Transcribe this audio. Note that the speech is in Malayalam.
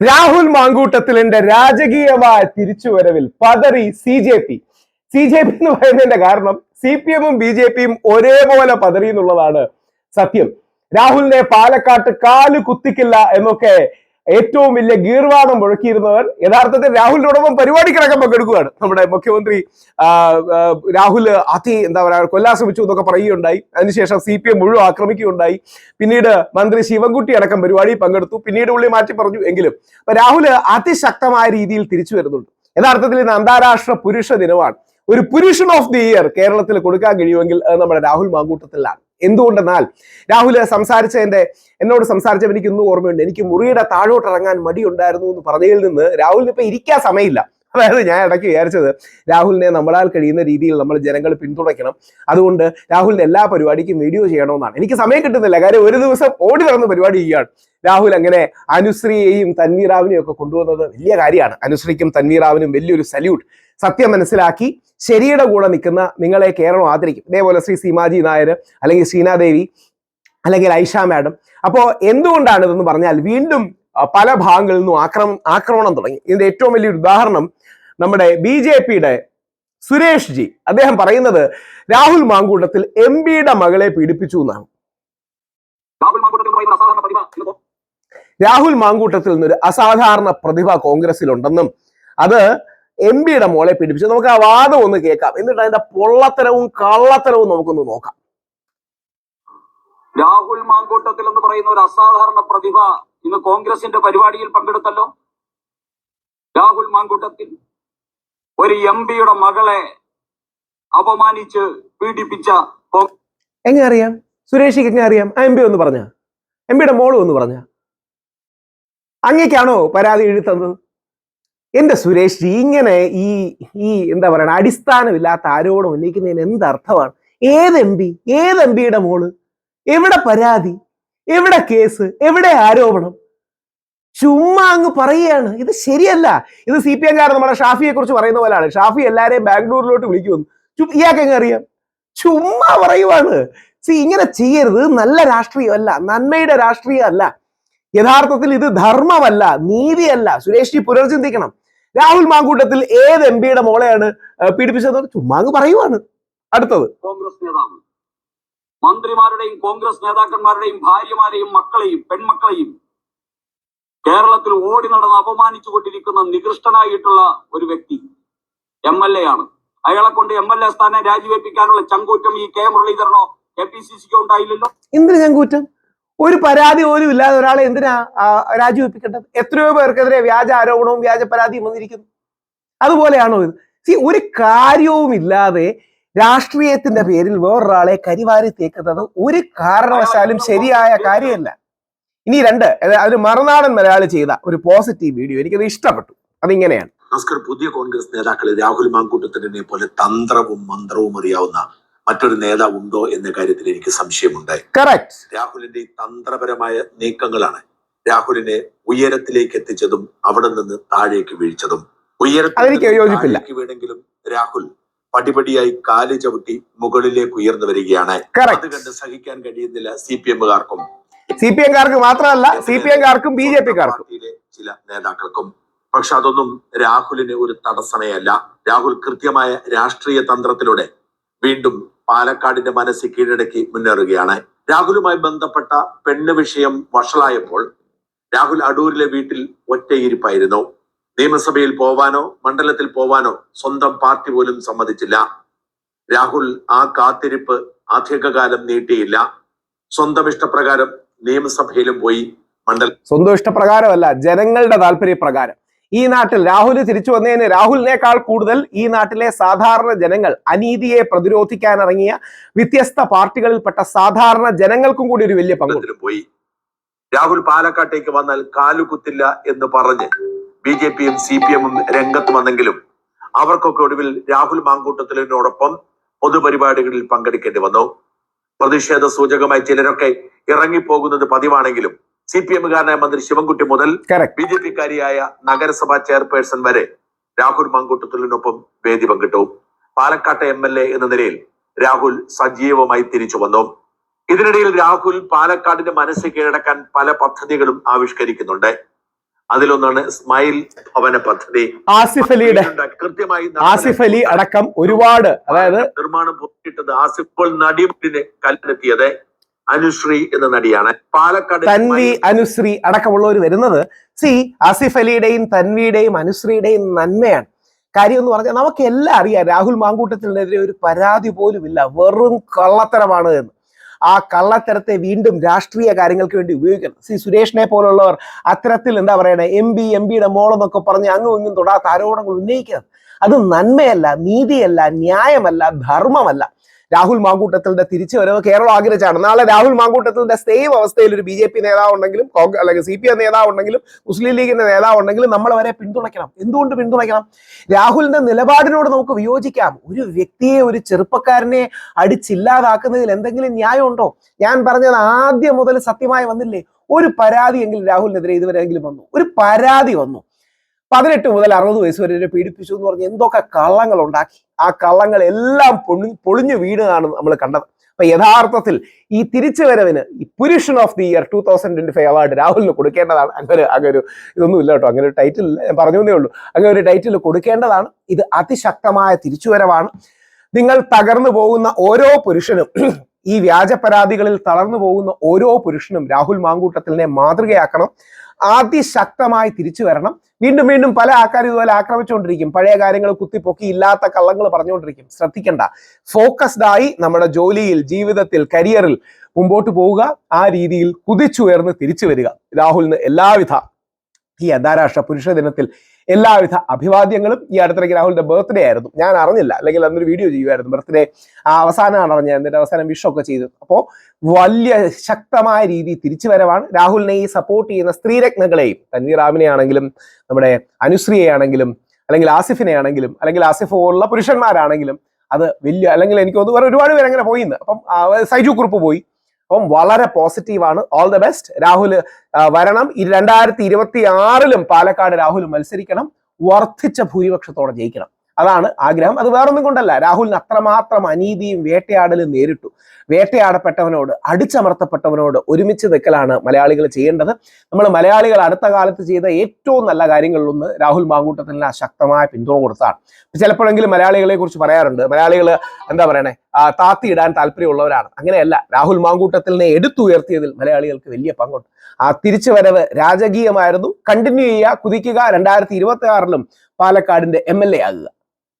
രാഹുൽ മാങ്കൂട്ടത്തിലിന്റെ രാജകീയമായ തിരിച്ചുവരവിൽ പതറി C J P C J P എന്ന് പറയുന്നതിന്റെ കാരണം സി പി എമ്മും ബി ജെ പിയും ഒരേപോലെ പതറി എന്നുള്ളതാണ് സത്യം. രാഹുലിനെ പാലക്കാട്ട് കാൽ കുത്തിക്കില്ല എന്നൊക്കെ ഏറ്റവും വലിയ ഗീർവാണം മുഴക്കിയിരുന്നവർ യഥാർത്ഥത്തിൽ രാഹുലിനോടൊപ്പം പരിപാടിക്കിടക്കം പങ്കെടുക്കുകയാണ് നമ്മുടെ മുഖ്യമന്ത്രി രാഹുൽ അതി എന്താ പറയുക കൊല്ലാശ്രമിച്ചു എന്നൊക്കെ പറയുകയുണ്ടായി. അതിനുശേഷം സി പി എം മുഴുവൻ ആക്രമിക്കുകയുണ്ടായി. പിന്നീട് മന്ത്രി ശിവൻകുട്ടി അടക്കം പരിപാടിയിൽ പങ്കെടുത്തു. പിന്നീട് ഉള്ളി മാറ്റി പറഞ്ഞു എങ്കിലും രാഹുൽ അതിശക്തമായ രീതിയിൽ തിരിച്ചു വരുന്നുണ്ട്. യഥാർത്ഥത്തിൽ ഇന്ന് അന്താരാഷ്ട്ര പുരുഷ ദിനമാണ്. ഒരു പുരുഷൻ ഓഫ് ദി ഇയർ കേരളത്തിൽ കൊടുക്കാൻ കഴിയുമെങ്കിൽ അത് നമ്മുടെ രാഹുൽ മാങ്കൂട്ടത്തിലാണ്. എന്തുകൊണ്ടെന്നാൽ രാഹുൽ സംസാരിച്ച എന്റെ എന്നോട് സംസാരിച്ചപ്പോൾ എനിക്ക് ഇന്നും ഓർമ്മയുണ്ട്. എനിക്ക് മുറിയുടെ താഴോട്ട് ഇറങ്ങാൻ മടിയുണ്ടായിരുന്നു എന്ന് പറഞ്ഞതിൽ നിന്ന് രാഹുലിന് ഇപ്പൊ ഇരിക്കാൻ സമയമില്ല. അതായത് ഞാൻ ഇടയ്ക്ക് വിചാരിച്ചത് രാഹുലിനെ നമ്മളാൽ കഴിയുന്ന രീതിയിൽ നമ്മൾ ജനങ്ങൾ പിന്തുണയ്ക്കണം. അതുകൊണ്ട് രാഹുലിന്റെ എല്ലാ പരിപാടിക്കും വീഡിയോ ചെയ്യണമെന്നാണ്. എനിക്ക് സമയം കിട്ടുന്നില്ല. കാര്യം ഒരു ദിവസം ഓടി നടന്ന പരിപാടി ചെയ്യുകയാണ്. രാഹുൽ അങ്ങനെ അനുശ്രീയെയും തൻവീറാവിനെയും ഒക്കെ കൊണ്ടുവന്നത് വലിയ കാര്യമാണ്. അനുശ്രീക്കും തൻവീറാവിനും വലിയൊരു സല്യൂട്ട് സത്യം മനസ്സിലാക്കി ശരിയുടെ കൂടെ നിൽക്കുന്ന നിങ്ങളെ കേരളം ആദരിക്കും. ഇതേപോലെ ശ്രീ സീമാജി നായർ അല്ലെങ്കിൽ ശ്രീനാദേവി അല്ലെങ്കിൽ ഐഷ മാഡം. അപ്പോൾ എന്തുകൊണ്ടാണ് ഇതെന്ന് പറഞ്ഞാൽ വീണ്ടും പല ഭാഗങ്ങളിൽ നിന്നും ആക്രമണം ആക്രമണം തുടങ്ങി. ഇതിന്റെ ഏറ്റവും വലിയൊരു ഉദാഹരണം നമ്മുടെ ബി ജെ പിയുടെ സുരേഷ് ജി. അദ്ദേഹം പറയുന്നത് രാഹുൽ മാങ്കൂട്ടത്തിൽ എം പിയുടെ മകളെ പീഡിപ്പിച്ചു എന്നാണ്. രാഹുൽ മാങ്കൂട്ടത്തിൽ നിന്നൊരു അസാധാരണ പ്രതിഭ കോൺഗ്രസിലുണ്ടെന്നും അത് എം പിയുടെ മോളെ പിടിപ്പിച്ചു നമുക്ക് ആ വാദം ഒന്ന് കേൾക്കാം. എന്നിട്ട് അതിന്റെ പൊള്ളത്തരവും കള്ളത്തരവും നമുക്കൊന്ന് നോക്കാം. രാഹുൽ മാങ്കോട്ടത്തിൽ എന്ന് പറയുന്ന ഒരു അസാധാരണ പ്രതിഭ ഇന്ന് കോൺഗ്രസിന്റെ പരിപാടിയിൽ പങ്കെടുത്തല്ലോ. രാഹുൽ മാങ്കൂട്ടത്തിൽ ഒരു എം പിയുടെ മകളെ അപമാനിച്ച് പീഡിപ്പിച്ച എങ്ങനെ അറിയാം? സുരേഷിക്ക് എങ്ങനെ അറിയാം? ആ എം പി ഒന്ന് പറഞ്ഞ. എം പിയുടെ മോളും ഒന്ന് പറഞ്ഞ. അങ്ങേക്കാണോ പരാതി എഴുതി തന്നത്? എന്റെ സുരേഷ് ഇങ്ങനെ ഈ ഈ എന്താ പറയണ അടിസ്ഥാനമില്ലാത്ത ആരോടും ഉന്നയിക്കുന്നതിന് എന്ത് അർത്ഥമാണ്? ഏത് എം പി ഏത് എം പിയുടെ മോൾ? എവിടെ പരാതി? എവിടെ കേസ്? എവിടെ ആരോപണം? ചുമ്മാ അങ്ങ് പറയുകയാണ്. ഇത് ശരിയല്ല. ഇത് സി പി എംകാർ നമ്മുടെ ഷാഫിയെ കുറിച്ച് പറയുന്ന പോലെയാണ്. ഷാഫി എല്ലാരെയും ബാംഗ്ലൂരിലോട്ട് വിളിക്കുമെന്ന് ഇയാൾക്ക് എങ്ങനെ അറിയാം? ചുമ്മാ പറയുവാണ്. സി ഇങ്ങനെ ചെയ്യരുത്. നല്ല രാഷ്ട്രീയമല്ല. നന്മയുടെ രാഷ്ട്രീയമല്ല. യഥാർത്ഥത്തിൽ ഇത് ധർമ്മമല്ല. നീതിയല്ല. സുരേഷ് പുനർചിന്തിക്കണം. രാഹുൽ മാങ്കൂട്ടത്തിൽ ഏത് എം പിയുടെ മോളെയാണ് ആ, പീഡിപ്പിച്ചത് ചുമ്മാ അങ്ങ് പറയുവാണ്. അടുത്തത്. കോൺഗ്രസ് നേതാവ്. മന്ത്രിമാരുടെയും കോൺഗ്രസ് നേതാക്കന്മാരുടെയും ഭാര്യമാരെയും മക്കളെയും പെൺമക്കളെയും കേരളത്തിൽ ഓടി നടന്ന് അപമാനിച്ചു കൊണ്ടിരിക്കുന്ന നികൃഷ്ടനായിട്ടുള്ള ഒരു വ്യക്തി എം എൽ എ ആണ്. അയാളെ കൊണ്ട് എം എൽ എ സ്ഥാനം രാജിവെപ്പിക്കാനുള്ള ചങ്കൂറ്റം ഈ കെ മുരളീധരനോ കെ പി സി സിക്കോ ഉണ്ടായില്ലല്ലോ. എന്തിനു ഞാൻ കുറ്റം ഒരു പരാതി പോലും ഇല്ലാതെ ഒരാളെ എന്തിനാ രാജിവെപ്പിക്കേണ്ടത്? എത്രയോ പേർക്കെതിരെ വ്യാജ ആരോപണവും വ്യാജ പരാതിയും വന്നിരിക്കുന്നു. അതുപോലെയാണോ ഇത്? സി ഒരു കാര്യവും ഇല്ലാതെ രാഷ്ട്രീയത്തിന്റെ പേരിൽ വേറൊരാളെ കരിവാരി തേക്കുന്നത് ഒരു കാരണവശാലും ശരിയായ കാര്യമല്ല. ഇനി രണ്ട് ഒരു മറുനാടൻ മലയാളി ചെയ്ത ഒരു പോസിറ്റീവ് വീഡിയോ എനിക്കത് ഇഷ്ടപ്പെട്ടു. അതിങ്ങനെയാണ്. പുതിയ കോൺഗ്രസ് നേതാക്കളെ രാഹുൽ മാങ്കൂട്ടത്തിനെ പോലെ തന്ത്രവും മന്ത്രവും അറിയാവുന്ന മറ്റൊരു നേതാവ് ഉണ്ടോ എന്ന കാര്യത്തിൽ എനിക്ക് സംശയമുണ്ട് കറക്റ്റ് രാഹുലിന്റെ തന്ത്രപരമായ നീക്കങ്ങളാണ് രാഹുലിനെ ഉയരത്തിലേക്ക് എത്തിച്ചതും അവിടെ നിന്ന് താഴേക്ക് വീഴ്ചതും ഉയരത്തിലേക്ക്. വീണെങ്കിലും രാഹുൽ പടിപടിയായി കാൽ ചവിട്ടി മുകളിലേക്ക് ഉയർന്നു വരികയാണ്. അത് കണ്ട് സഹിക്കാൻ കഴിയുന്നില്ല സി പി എമ്മുകാർക്കും. സി പി എംകാർക്ക് മാത്രമല്ല സി പി എംകാർക്കും ബി ജെ പിക്കാർക്കും. ചില നേതാക്കൾക്കും. പക്ഷെ അതൊന്നും രാഹുലിന് ഒരു തടസ്സമേ അല്ല രാഹുൽ കൃത്യമായ രാഷ്ട്രീയ തന്ത്രത്തിലൂടെ വീണ്ടും പാലക്കാടിന്റെ മനസ്സ് കീഴടക്കി മുന്നേറുകയാണ്. രാഹുലുമായി ബന്ധപ്പെട്ട പെണ്ണ് വിഷയം വഷളായപ്പോൾ രാഹുൽ അടൂരിലെ വീട്ടിൽ ഒറ്റയിരിപ്പായിരുന്നു. നിയമസഭയിൽ പോവാനോ മണ്ഡലത്തിൽ പോവാനോ സ്വന്തം പാർട്ടി പോലും സമ്മതിച്ചില്ല. രാഹുൽ ആ കാത്തിരിപ്പ് അധികകാലം നീട്ടിയില്ല. സ്വന്തം ഇഷ്ടപ്രകാരം നിയമസഭയിലും പോയി മണ്ഡലം സ്വന്തം ഇഷ്ടപ്രകാരമല്ല ജനങ്ങളുടെ താല്പര്യപ്രകാരം. ഈ നാട്ടിൽ രാഹുൽ തിരിച്ചു വന്നതിന് രാഹുലിനേക്കാൾ കൂടുതൽ ഈ നാട്ടിലെ സാധാരണ ജനങ്ങൾ അനീതിയെ പ്രതിരോധിക്കാൻ ഇറങ്ങിയ വ്യത്യസ്ത പാർട്ടികളിൽപ്പെട്ട സാധാരണ ജനങ്ങൾക്കും കൂടി ഒരു വലിയ പങ്കു പോയി. രാഹുൽ പാലക്കാട്ടേക്ക് വന്നാൽ കാലുകുത്തില്ല എന്ന് പറഞ്ഞ് ബി ജെ പിയും സി പി എമ്മും രംഗത്ത് വന്നെങ്കിലും അവർക്കൊക്കെ ഒടുവിൽ രാഹുൽ മാങ്കൂട്ടത്തിലോടൊപ്പം പൊതുപരിപാടികളിൽ പങ്കെടുക്കേണ്ടി വന്നു. പ്രതിഷേധ സൂചകമായി ചിലരൊക്കെ ഇറങ്ങിപ്പോകുന്നത് പതിവാണെങ്കിലും സി പി എമ്മുകാരനായ മന്ത്രി ശിവൻകുട്ടി മുതൽ ബി ജെ പിക്കാരിയായ നഗരസഭാ ചെയർപേഴ്സൺ വരെ രാഹുൽ മങ്കൂട്ടത്തിലിനൊപ്പം വേദി പങ്കിട്ടു. പാലക്കാട്ടെ എം എൽ എ എന്ന നിലയിൽ രാഹുൽ സജീവമായി തിരിച്ചു വന്നു. ഇതിനിടയിൽ രാഹുൽ പാലക്കാടിന്റെ മനസ്സ് കീഴടക്കാൻ പല പദ്ധതികളും ആവിഷ്കരിക്കുന്നുണ്ട്. അതിലൊന്നാണ് സ്മൈൽ ഭവന പദ്ധതി. ആസിഫ് അലിയുടെ കൃത്യമായി ആസിഫ് അലി അടക്കം ഒരുപാട് അതായത് നിർമ്മാണം പൂർത്തിയിട്ടത് ആസിഫ് ഇപ്പോൾ നടിമുടിനെ കല്ലെത്തിയത്. അനുശ്രീ എന്ന നടിയാണ്. പാലക്കാട് തൻവി അനുശ്രീ അടക്കമുള്ളവർ വരുന്നത് സി ആസിഫ് അലിയുടെയും തൻവിയുടെയും അനുശ്രീയുടെയും നന്മയാണ്. കാര്യം എന്ന് പറഞ്ഞാൽ നമുക്ക് എല്ലാം അറിയാം രാഹുൽ മാങ്കൂട്ടത്തിനെതിരെ ഒരു പരാതി പോലും ഇല്ല വെറും കള്ളത്തരമാണ് എന്ന്. ആ കള്ളത്തരത്തെ വീണ്ടും രാഷ്ട്രീയ കാര്യങ്ങൾക്ക് വേണ്ടി ഉപയോഗിക്കണം. സി സുരേഷിനെ പോലുള്ളവർ അത്തരത്തിൽ എന്താ പറയണേ എം പി എം പിയുടെ മോളെന്നൊക്കെ പറഞ്ഞ് അങ്ങും ഇങ്ങും തൊടാത്ത ആരോപണങ്ങൾ ഉന്നയിക്കരുത്. അത് നന്മയല്ല നീതിയല്ല ന്യായമല്ല ധർമ്മമല്ല. രാഹുൽ മാങ്കൂട്ടത്തിന്റെ തിരിച്ചു വരവ് കേരളം ആഗ്രഹിച്ചാണ്. നാളെ രാഹുൽ മാങ്കൂട്ടത്തിന്റെ സെയിം അവസ്ഥയിൽ ഒരു ബി ജെ പി നേതാവ് ഉണ്ടെങ്കിലും കോൺഗ്രസ് അല്ലെങ്കിൽ സി പി എം നേതാവ് ഉണ്ടെങ്കിലും മുസ്ലിം ലീഗിന്റെ നേതാവ് ഉണ്ടെങ്കിലും നമ്മൾ അവരെ പിന്തുണയ്ക്കണം. എന്തുകൊണ്ട് പിന്തുണയ്ക്കണം? രാഹുലിന്റെ നിലപാടിനോട് നമുക്ക് വിയോജിക്കാം. ഒരു വ്യക്തിയെ ഒരു ചെറുപ്പക്കാരനെ അടിച്ചില്ലാതാക്കുന്നതിൽ എന്തെങ്കിലും ന്യായമുണ്ടോ? ഞാൻ പറഞ്ഞത് ആദ്യം മുതൽ സത്യമായി വന്നില്ലേ? ഒരു പരാതിയെങ്കിലും രാഹുലിനെതിരെ ഇതുവരെയെങ്കിലും വന്നു. ഒരു പരാതി വന്നു. പതിനെട്ട് മുതൽ അറുപത് വയസ്സ് വരെ പീഡിപ്പിച്ചു എന്ന് പറഞ്ഞ് എന്തൊക്കെ കള്ളങ്ങൾ ഉണ്ടാക്കി. ആ കള്ളങ്ങൾ എല്ലാം പൊളി പൊളിഞ്ഞു വീണതാണ് നമ്മൾ കണ്ടത്. അപ്പൊ യഥാർത്ഥത്തിൽ ഈ തിരിച്ചു വരവിന് ഈ പുരുഷൻ of the year two thousand twenty five award രാഹുലിന് കൊടുക്കേണ്ടതാണ്. അങ്ങനെ അങ്ങനെ ഒരു ഇതൊന്നും ഇല്ല കേട്ടോ. അങ്ങനെ ഒരു ടൈറ്റിൽ ഞാൻ പറഞ്ഞു ഉള്ളൂ. അങ്ങനെ ഒരു ടൈറ്റിൽ കൊടുക്കേണ്ടതാണ്. ഇത് അതിശക്തമായ തിരിച്ചുവരവാണ്. നിങ്ങൾ തകർന്നു പോകുന്ന ഓരോ പുരുഷനും ഈ വ്യാജ പരാതികളിൽ തളർന്നു പോകുന്ന ഓരോ പുരുഷനും രാഹുൽ മാങ്കൂട്ടത്തിലിനെ മാതൃകയാക്കണം. അതിശക്തമായി തിരിച്ചു വരണം. വീണ്ടും വീണ്ടും പല ആൾക്കാരും ഇതുപോലെ ആക്രമിച്ചുകൊണ്ടിരിക്കും. പഴയ കാര്യങ്ങൾ കുത്തിപ്പൊക്കി ഇല്ലാത്ത കള്ളങ്ങൾ പറഞ്ഞുകൊണ്ടിരിക്കും. ശ്രദ്ധിക്കേണ്ട. ഫോക്കസ്ഡ് ആയി നമ്മുടെ ജോലിയിൽ ജീവിതത്തിൽ കരിയറിൽ മുമ്പോട്ട് പോവുക. ആ രീതിയിൽ കുതിച്ചുയർന്ന് തിരിച്ചു വരിക. രാഹുലിന് എല്ലാവിധ ഈ അന്താരാഷ്ട്ര പുരുഷ ദിനത്തിൽ എല്ലാവിധ അഭിവാദ്യങ്ങളും ഈ അടുത്തിടയ്ക്ക് രാഹുലിന്റെ ബർത്ത്ഡേ ആയിരുന്നു. ഞാൻ അറിഞ്ഞില്ല. അല്ലെങ്കിൽ അന്നൊരു വീഡിയോ ചെയ്യുമായിരുന്നു. ബർത്ത്ഡേ അവസാനമാണ് അറിഞ്ഞത്. എന്നിട്ട് അവസാനം വിഷൊക്കെ ചെയ്തു. അപ്പോൾ വലിയ ശക്തമായ രീതി തിരിച്ചു വരവാണ് രാഹുലിനെ ഈ സപ്പോർട്ട് ചെയ്യുന്ന സ്ത്രീരത്നങ്ങളെയും തൻവീർ റാമിനെ ആണെങ്കിലും നമ്മുടെ അനുശ്രീയെ ആണെങ്കിലും അല്ലെങ്കിൽ ആസിഫിനെ ആണെങ്കിലും അല്ലെങ്കിൽ ആസിഫ് പോലുള്ള പുരുഷന്മാരാണെങ്കിലും അത് വലിയ അല്ലെങ്കിൽ എനിക്ക് തോന്നുന്നു വേറെ ഒരുപാട് പേര് അങ്ങനെ പോയിന്ന്. അപ്പം സൈജു കുറുപ്പ് പോയി. അപ്പം വളരെ പോസിറ്റീവാണ് ഓൾ ദ ബെസ്റ്റ് രാഹുൽ വരണം. രണ്ടായിരത്തി ഇരുപത്തി ആറിലും പാലക്കാട് രാഹുൽ മത്സരിക്കണം. വർദ്ധിച്ച ഭൂരിപക്ഷത്തോടെ ജയിക്കണം. അതാണ് ആഗ്രഹം. അത് വേറൊന്നും കൊണ്ടല്ല. രാഹുലിന് അത്രമാത്രം അനീതിയും വേട്ടയാടലും നേരിട്ടു. വേട്ടയാടപ്പെട്ടവനോട് അടിച്ചമർത്തപ്പെട്ടവനോട് ഒരുമിച്ച് നിൽക്കലാണ് മലയാളികൾ ചെയ്യേണ്ടത്. നമ്മൾ മലയാളികൾ അടുത്ത കാലത്ത് ചെയ്ത ഏറ്റവും നല്ല കാര്യങ്ങളിലൊന്ന് രാഹുൽ മാങ്കൂട്ടത്തിന് ശക്തമായ പിന്തുണ കൊടുത്താണ് ചിലപ്പോഴെങ്കിലും മലയാളികളെ കുറിച്ച് പറയാറുണ്ട്. മലയാളികൾ എന്താ പറയണേ? താത്തിയിടാൻ താല്പര്യമുള്ളവരാണ്. അങ്ങനെയല്ല. രാഹുൽ മാങ്കൂട്ടത്തിനെ എടുത്തുയർത്തിയതിൽ മലയാളികൾക്ക് വലിയ പങ്കുണ്ട്. ആ തിരിച്ചുവരവ് രാജകീയമായിരുന്നു. കണ്ടിന്യൂ ചെയ്യുക കുതിക്കുക. രണ്ടായിരത്തി ഇരുപത്തി ആറിലും പാലക്കാടിന്റെ എം എൽ എ ആകുക.